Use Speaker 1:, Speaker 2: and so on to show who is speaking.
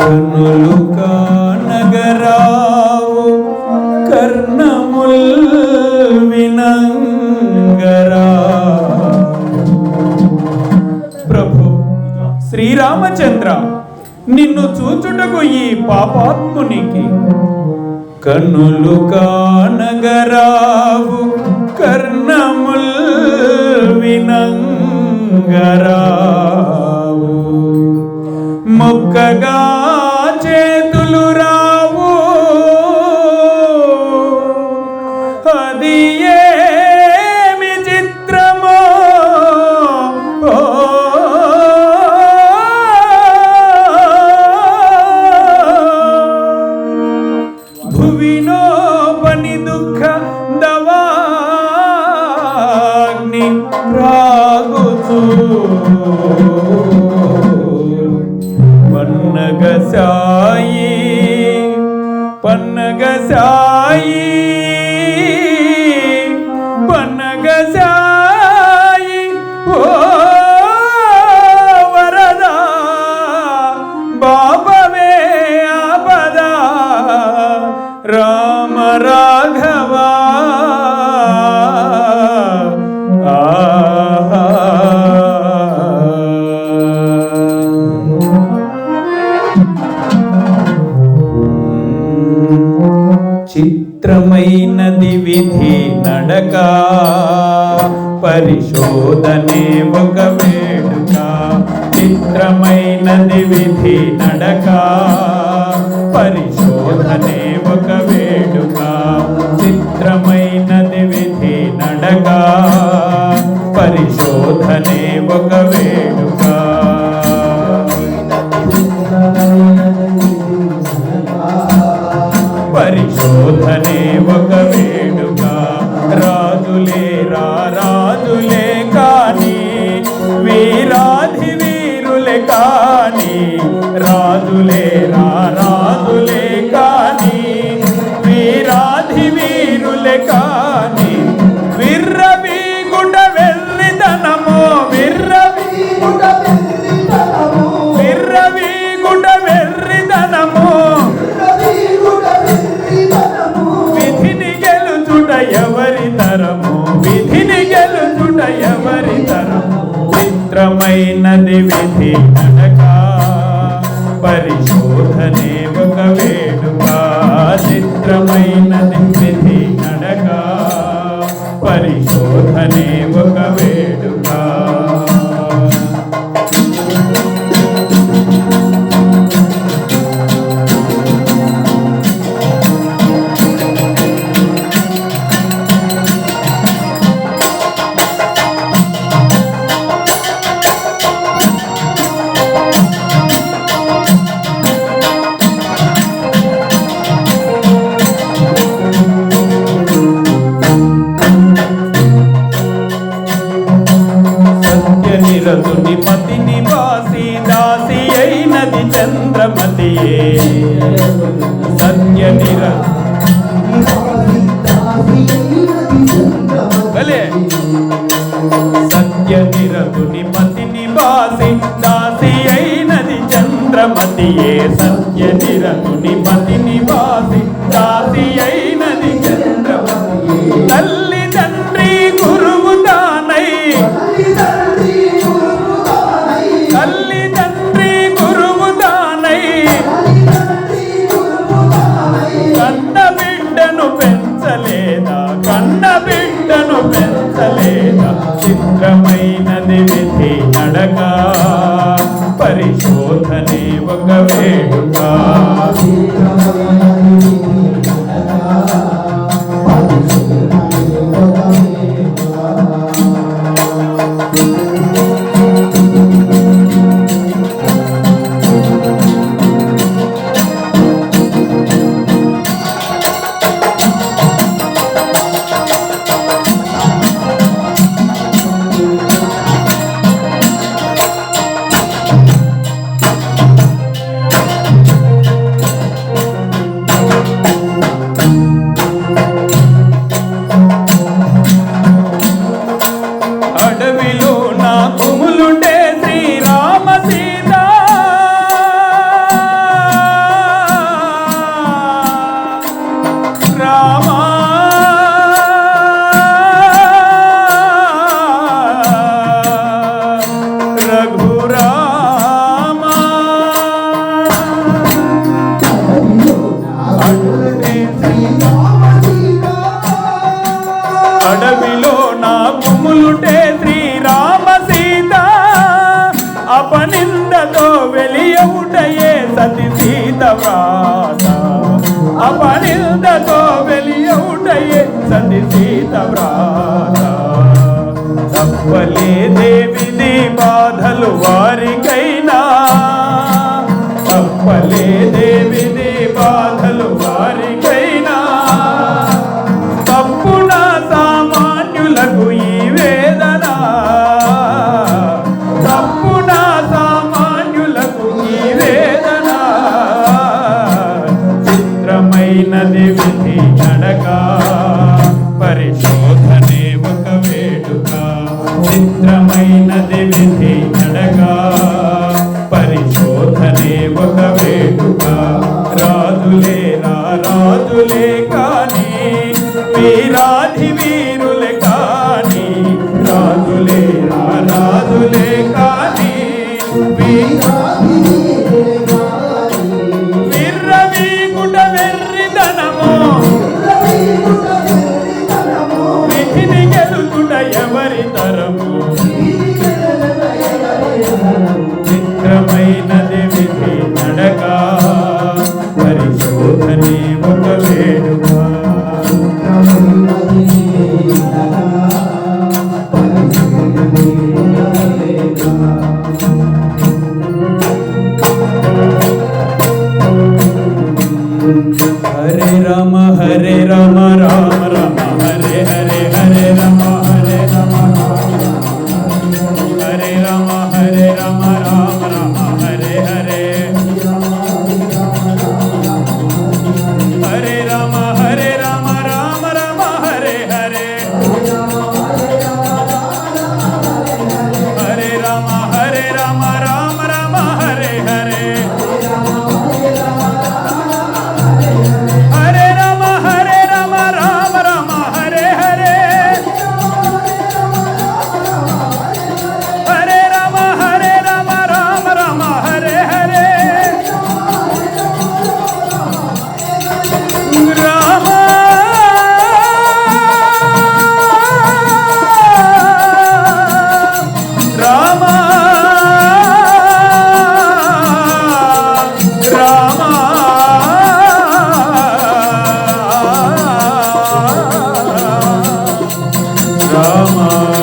Speaker 1: కనులు కానగరావు కర్ణముల్ వినంగరా ప్రభు శ్రీరామచంద్ర నిన్ను చూచుటకు ఈ పాపాత్మునికి కన్నులు కానగరావు కర్ణముల్ వినంగరావు మొక్కగా பன்னகசாயி பன்னகசாயி பன்னகசாயி ஓ வரதா பாபவே ஆபதா ரா చిత్రమైనది విధి నడక. పరిశోధనే ఒక వేడుక. చిత్రమైనది విధి నడక. పరిశోధ శోధనే ఒక వే మైనది విధి నడక పరిశోధనే ఒక వేడుక చిత్రమైనది సత్య నిరతుని పతి నివాసి దాసి అయినది చంద్రమతియే సత్య నిరతుని పతి నివాసి దాసి అయినది చంద్రమతియే చిత్రమైనది విధి నడక పరిశోధనే ఒక వేడుక. సతి సీత వ్రాత. అపనిందతో వెలియవుటయే సతి సీత వ్రాత. తప్పలే దేవిని బాధలు వారికైనా. తప్పలే దేవి సరైనది విధి నడక పరిశోధనే ఒక వేడుక. చిత్రమైనది విధి నడక పరిశోధనే ఒక వేడుక. రాదులే రాదులే కానీ వీరాధి వీరులే కానీ రాదులే రాదులే కానీ వీరాధి Mirra mi ಅವರಿತರ Rama.